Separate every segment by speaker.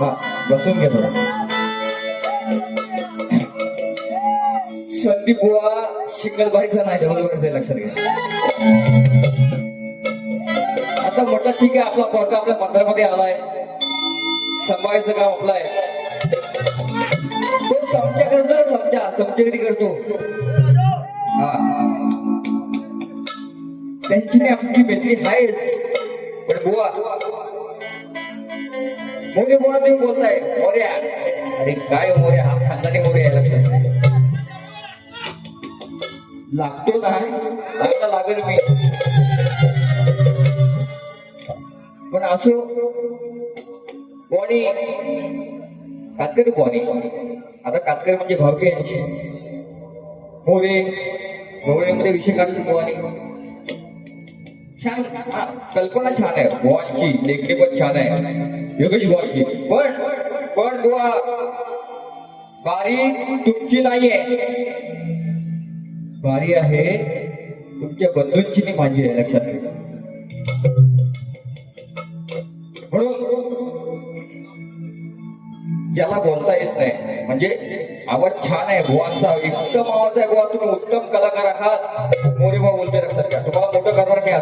Speaker 1: हा बसून घेतो थोडा संदीप बुवा शिंगल बारीचा नाही ढवल लक्षात घ्या. आता म्हटलं ठीक आहे आपला पोरगा आपल्या मंदिरामध्ये आलाय. सांभाळायचं काम आपलं आहे. तो चमच्या करतो ना चमच्या चमचेगिरी करतो? हा. त्यांची नाही आमची मैत्री आहेच. पण बुवा मोरे बुवा तुम्ही बोलताय मोर्या अरे काय हो मोर्या हा खानदानी मोर्या आहे लक्षात घ्या. लागतो ना लागला लागेल मी पण असो कोणी कातकरी कोणी आता कातकरी म्हणजे भावकी यांची मोरे मोरेमध्ये विषय काढतो कोणी छान कल्पना छान आहे. बुवांची लेखणी पण छान आहे. योगेश बुवांची पण पण बुवा बारी तुमची नाहीये. बारी आहे तुमच्या बंधूंची मी माझी आहे लक्षात घ्या म्हणून ज्याला बोलता येत नाही म्हणजे आवाज छान आहे भुवांचा उत्तम आवाज आहे बुवा तुम्ही उत्तम कलाकार आहात. मोरेबा बोलते लक्षात घ्या. तुम्हाला मोठं करणार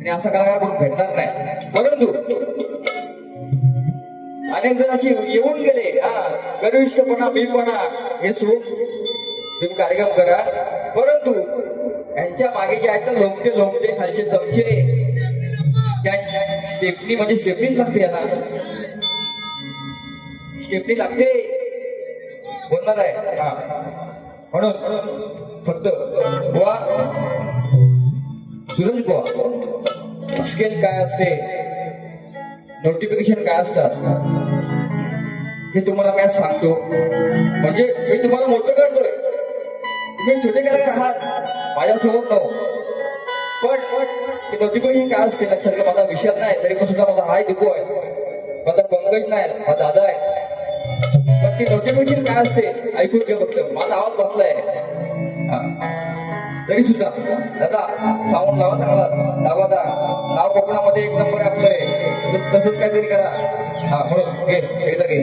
Speaker 1: आणि असा कलाकार कोण भेटणार नाही. परंतु अनेक जण असे येऊन गेले हा गर्विष्ठपणा मीपणा हे सोडून तुम्ही कार्यक्रम करा. परंतु यांच्या मागे जे आहेत ना लोमटे लोमटे खालचे चमचे त्यांच्या स्टेपनी म्हणजे स्टेपनीच लागते यांना. स्टेपनी लागते. बोलणार आहे. हा. म्हणून फक्त बुवा सुरज बुवा स्केल काय असते? नोटिफिकेशन काय असतात? हे तुम्हाला मी सांगतो. म्हणजे मी तुम्हाला मोठं करतोय. तुम्ही छोटे करायला आहात. माझ्यासोबत नो पण ते नोटिफिकेशन काय असते? लक्षात माझा विषय नाही. तरी पण सुद्धा माझा हाय दिपू आहे. माझा पंकज नाही. माझा दादा आहे. नक्की ती नोटिफिकेशन म्हणजे काय असते? ऐकून घ्या फक्त. माझा आवाज बसलाय. तरी सुद्धा दादा साऊंड लावा चांगला. दावा दा. नाव कोकणामध्ये एक नंबर आहे आपलं. आहे. तसंच काहीतरी करा. हा म्हणून. घे एकदा घे.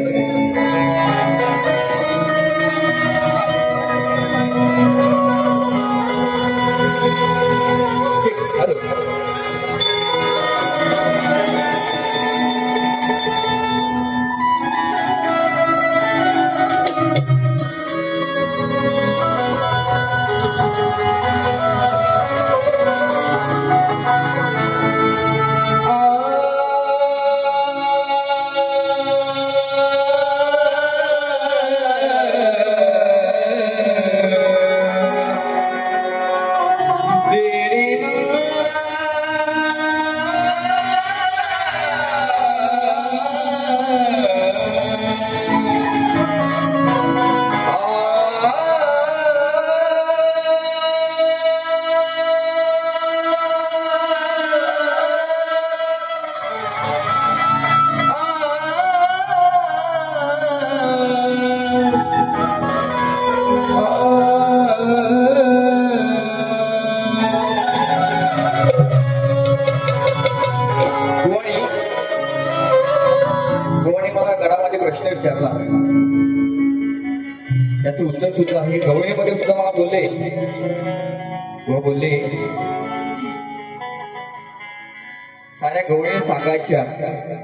Speaker 1: सांगायच्या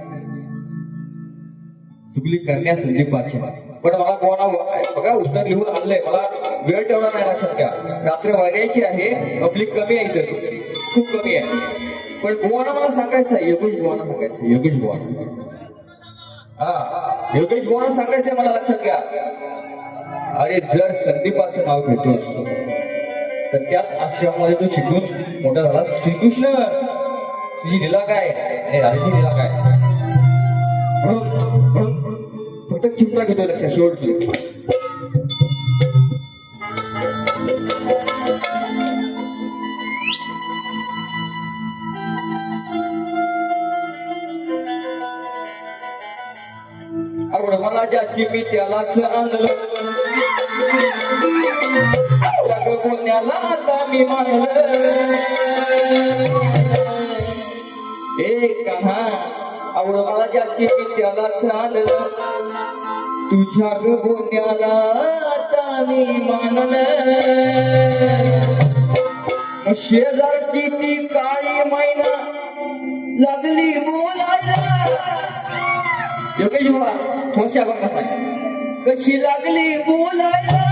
Speaker 1: चुकली करण्या संदीपाच्या पण मला कोणा बघा उत्तर लिहून आणलंय. मला वेळ तेवढा नाही लक्षात घ्या रात्र वाऱ्याची आहे पब्लिक कमी आहे इथं. खूप कमी आहे. पण गोवाना मला सांगायचं आहे योगेश गोवाना सांगायचं योगेश गोवाना हा योगेश गोवाना सांगायचंय मला लक्षात घ्या. अरे जर संदीपाचं नाव घेतोस तर त्याच आश्रमामध्ये तू शिकून मोठा झाला श्रीकृष्ण तुझी लीला काय? आणि काय म्हणून म्हणून फक्त चिमटा घेतो लक्षात शेवटची आवड मला ज्याची मी त्यालाच आणलं आवड कोण्याला आता मी मानलं राजाची त्याला ज्याची तुझ्या ग आता मी मानलं शेजारची ती काळी मैना लागली बोलायला. योगेश बाबा थोडशा बघा कशी लागली बोलायला.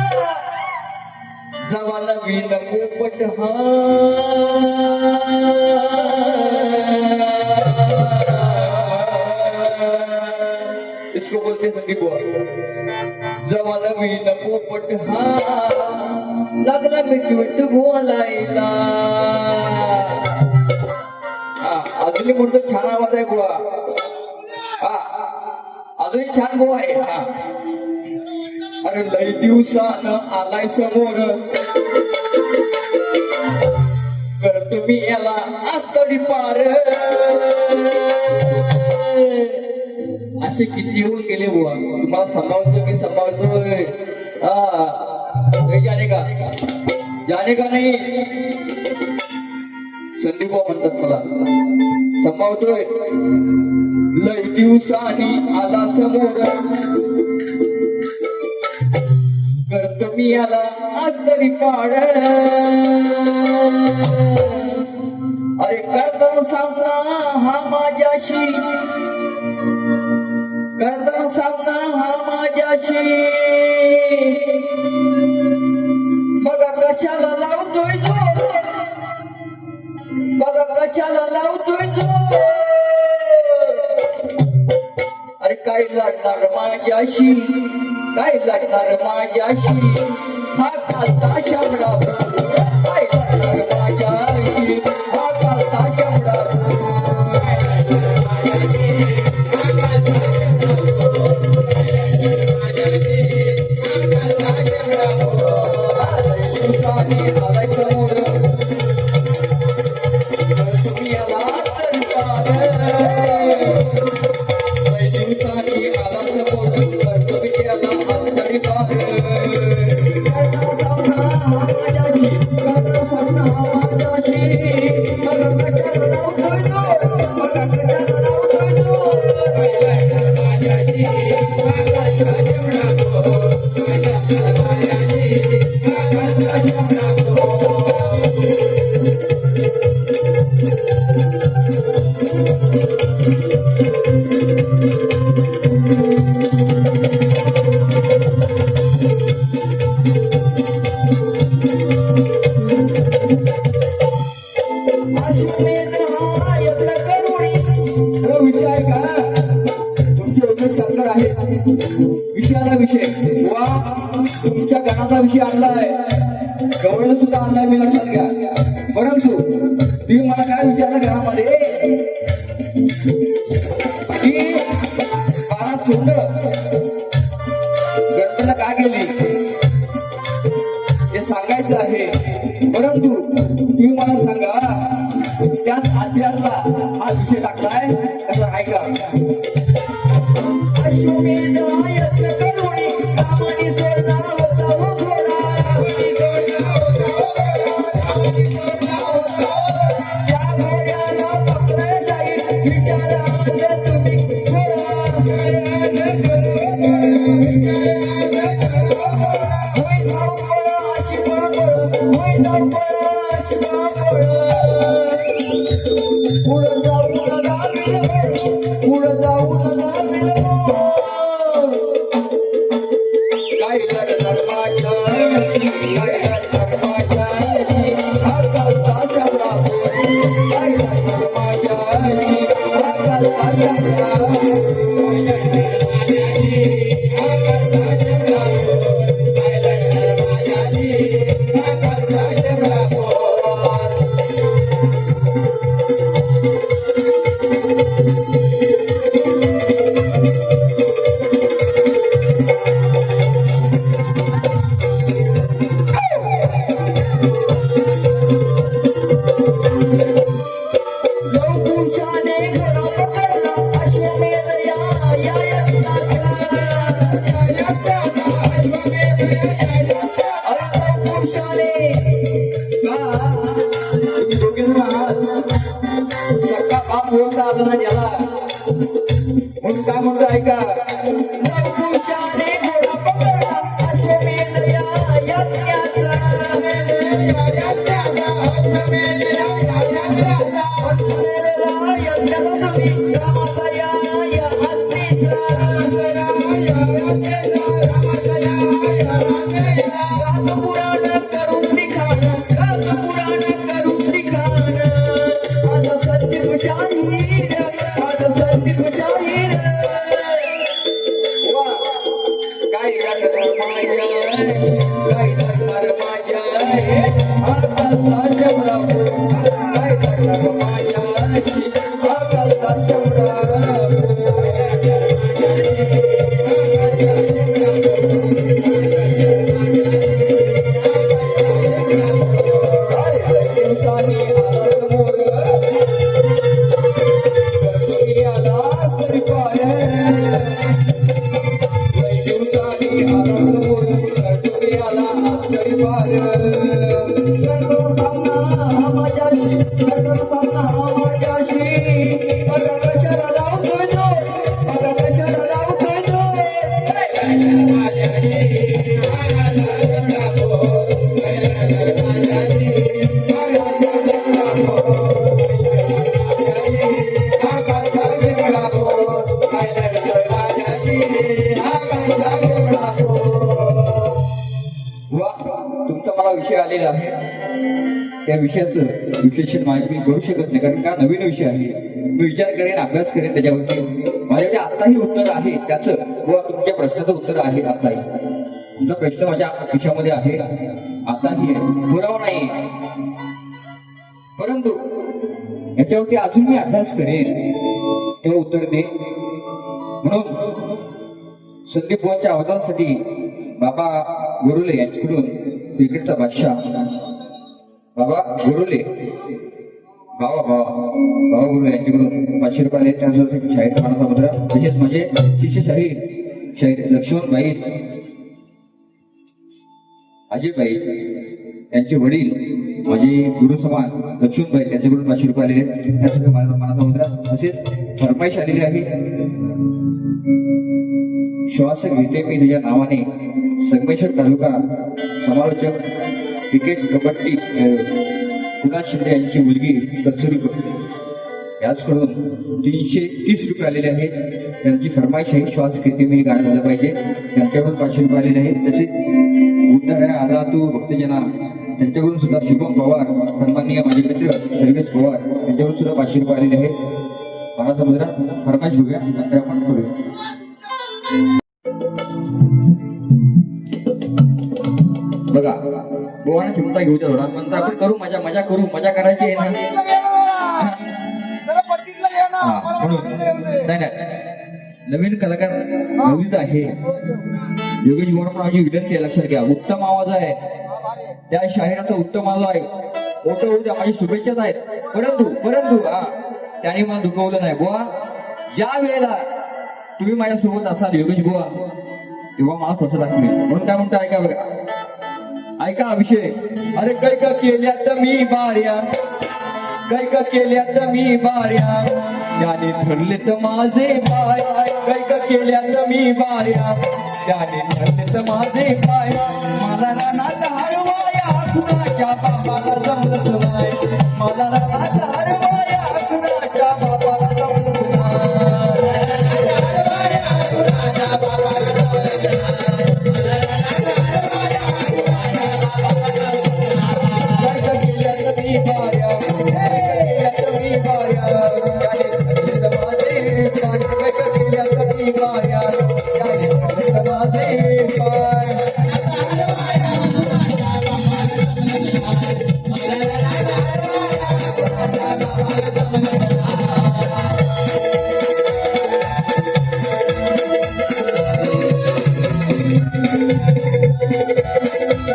Speaker 1: जवा नवीन पोपट हा. को बोलते संदीप बुवा जवा नवीन पोपट हा. लागला मिटविट बोलायला. हा अजूनही म्हणतो छान आवाज आहे बुवा. हा अजूनही छान भाऊ आहे. हा. अरे लई दिवसानं आलाय समोर. कर तुम्ही याला आस्तडी पार. असे किती येऊन गेले बुवा. तुम्हाला सांभाळतो मी सांभाळतोय. हा. जाने का जाने का नाही. संदीप म्हणतात मला. सांभाळतोय. लय दिवसानी आला समोर. करतो मी याला आज तरी पाड. अरे करताना सांगता हा माझ्याशी. बघा कशाला लावतोय जो. बघा कशाला लावतोय जो. अरे काय लागणार माझ्याशी? काय लागणार माझ्याशी? हा खाता शाबडा तुमच्या विषय आणलाय गवळ सुद्धा आणलाय मी लक्षात घ्या. परंतु तुम्ही मला काय विचारलं घरामध्ये? की बारा सोंड Pura माझ्या विषयाचं विश्लेषण मी करू शकत नाही. कारण का? नवीन विषय आहे. मी विचार करेन अभ्यास करेन त्याच्यावरती. माझ्याकडे आत्ताही उत्तर आहे. त्याचं व तुमच्या प्रश्नाचं उत्तर आहे आताही तुमचा प्रश्न माझ्या खिशामध्ये आहे. आताही पुरावा नाही परंतु याच्यावरती अजून मी अभ्यास करेन. तेव्हा उत्तर दे म्हणून संदीप आवाजांसाठी बाबा गोरुले यांच्याकडून क्रिकेटचा बादशाह. बाबा गुरुले. बाबा बाबा बाबा गुरु यांच्याकडून पाचशे रुपयाला आले त्यानंतर शाहीर मानाचा मुद्रा तसेच माझे शिष्य शाहीर शाहीर लक्ष्मण बाई. अजयबाई यांचे वडील. माझे गुरु समान लक्ष्मणबाई त्यांच्याकडून पाचशे रुपये आलेले आहेत. त्यासाठी माझा मानाचा मुद्रा तसेच फरमाईश आलेली आहे. श्वास घेते मी तुझ्या नावाने संगमेश्वर तालुका समालोचक क्रिकेट कबड्डी कुणाल शिंदे यांची मुलगी कस्तुरी याचकडून तीनशे तीस रुपये आलेले आहेत. त्यांची फरमाईश आहे श्वास किती मी गाणं झालं पाहिजे. त्यांच्याकडून पाचशे रुपये आलेले आहेत. तसेच उद्धर आला तू भक्तजना त्यांच्याकडून सुद्धा शुभम पवार सन्माननीय माझे मित्र सर्वेश पवार यांच्याकडून सुद्धा पाचशे रुपये आलेले आहेत. मला समुद्रा फरमाईश घेऊया नंतर आपण करूया. बघा गोवाना चिमटा घेऊ त्या थोडा नंतर आपण करू मजा मजा करू मजा करायची आहे ना. नवीन कलाकार नवनीत आहे. योगेश गोरपणाची विनंती आहे लक्षात घ्या. उत्तम आवाज आहे. त्या शाहिराचा उत्तम आवाज आहे. ओटो होऊ द्या माझी शुभेच्छाच आहेत. परंतु परंतु हा त्याने मला दुखवलं नाही. बुवा ज्या वेळेला तुम्ही माझ्या सोबत असाल योगेश बुवा तेव्हा मला स्वतः दाखवेल. म्हणून काय म्हणतो ऐका बघा. ऐका अभिषेक. अरे कैक का केल्यात मी बाऱ्या. कैक का केल्यात मी बाऱ्या. त्याने तर माझे पाय. कैक का केल्यात मी बाऱ्या. त्याने तर माझे पाय. मला रानात हरवाया. कुणाच्या बाबाला जमलंच नाही. मला रानात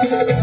Speaker 1: Thank you.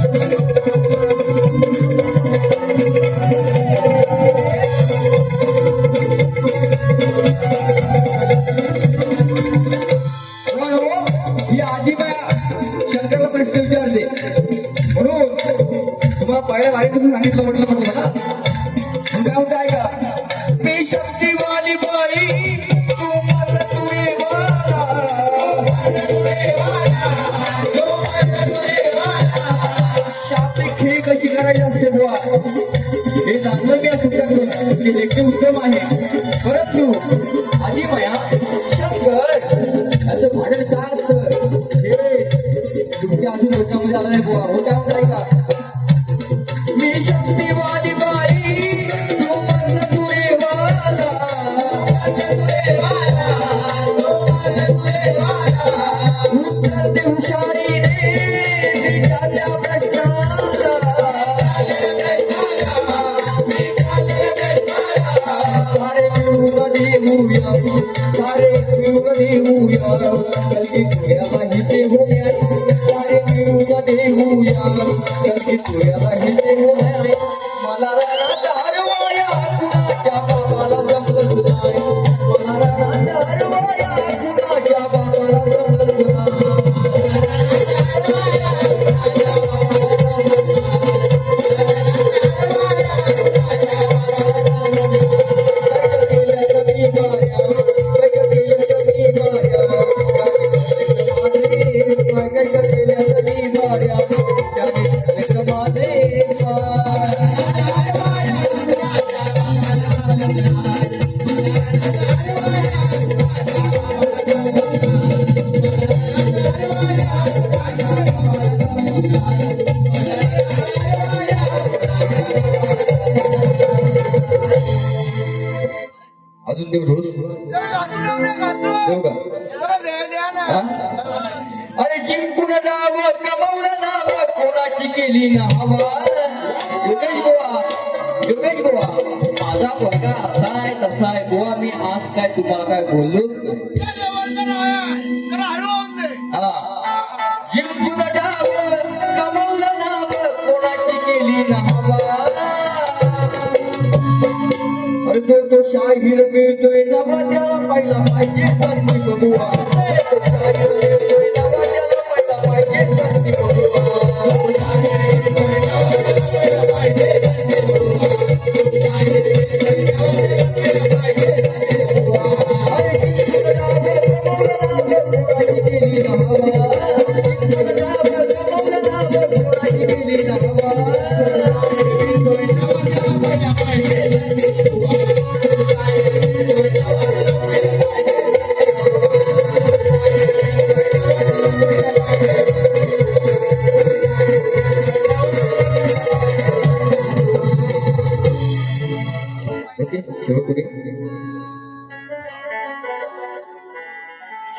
Speaker 1: पाहिला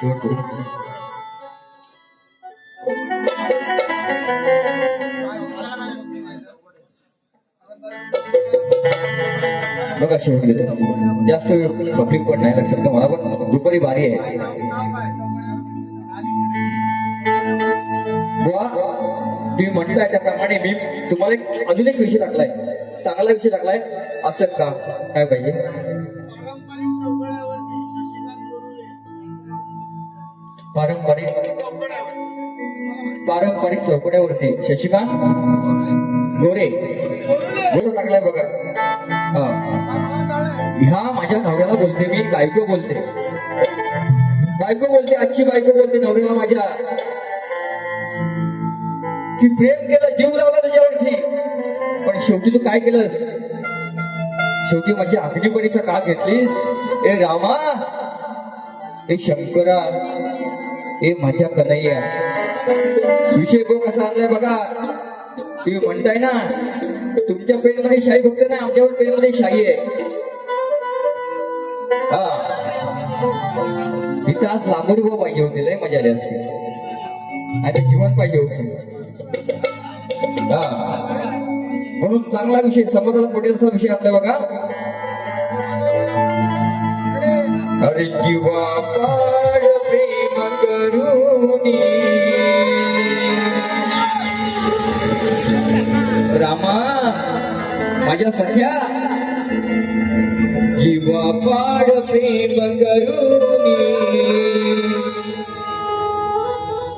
Speaker 1: बघा शेवट जास्त वेळ पब्लिक पण नाही लक्षात का मला पण दुपारी भारी आहे. तुम्ही म्हणताय त्याप्रमाणे मी तुम्हाला एक अजून एक विषय टाकलाय. चांगला विषय टाकलाय. असं का? काय पाहिजे?
Speaker 2: पारंपरिक
Speaker 1: पारंपरिक चौकड्यावरती. शशिकांत गोरे. गोरे टाकलाय बघा. ह्या माझ्या नवऱ्याला बोलते मी बायको बोलते. बायको बोलते आजची बायको बोलते नवऱ्याला माझ्या. की प्रेम केलं जीव लावला तुझ्यावरती. पण शेवटी तू काय केलंस? शेवटी माझी अग्निपरीक्षा का घेतलीस. ए रामा. ए शंकरा. ए माझ्या कन्हैया. विषय बघ कसा आणलाय बघा. तुम्ही म्हणताय ना तुमच्या पेनमध्ये शाही फक्त नाही आमच्यावर पेनमध्ये शाही आहे. हा. इथं आज लांबून उभं पाहिजे होते लय मजा आली असते. आणि जीवन पाहिजे होते. हा. म्हणून चांगला विषय समाजाला पटेल असा विषय आपला बघा. अरे जीवा माझ्या सख्या. जीवा पाड प्रेम करुनी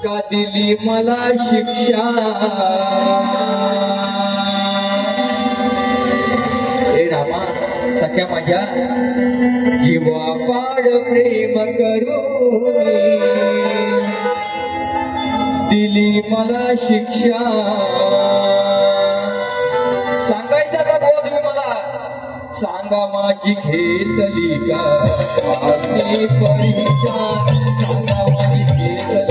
Speaker 1: का दिली मला शिक्षा? हे रामा सख्या माझ्या. जीवा पाड प्रेम करून दिली मला शिक्षा. माझी घेतली का? आपली परीक्षा सांगा माझी घेतली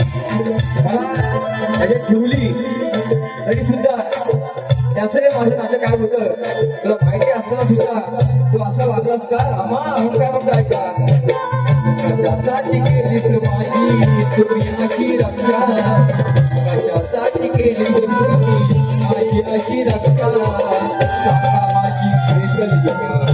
Speaker 1: मला ठेवली. तरी सुद्धा त्याचं माझं नातं काय होतं? तुला माहिती असताना सुद्धा तू असा वागलास का? आम्हा अहंकार म्हणताय का कशासाठी रक्षा. रक्षा.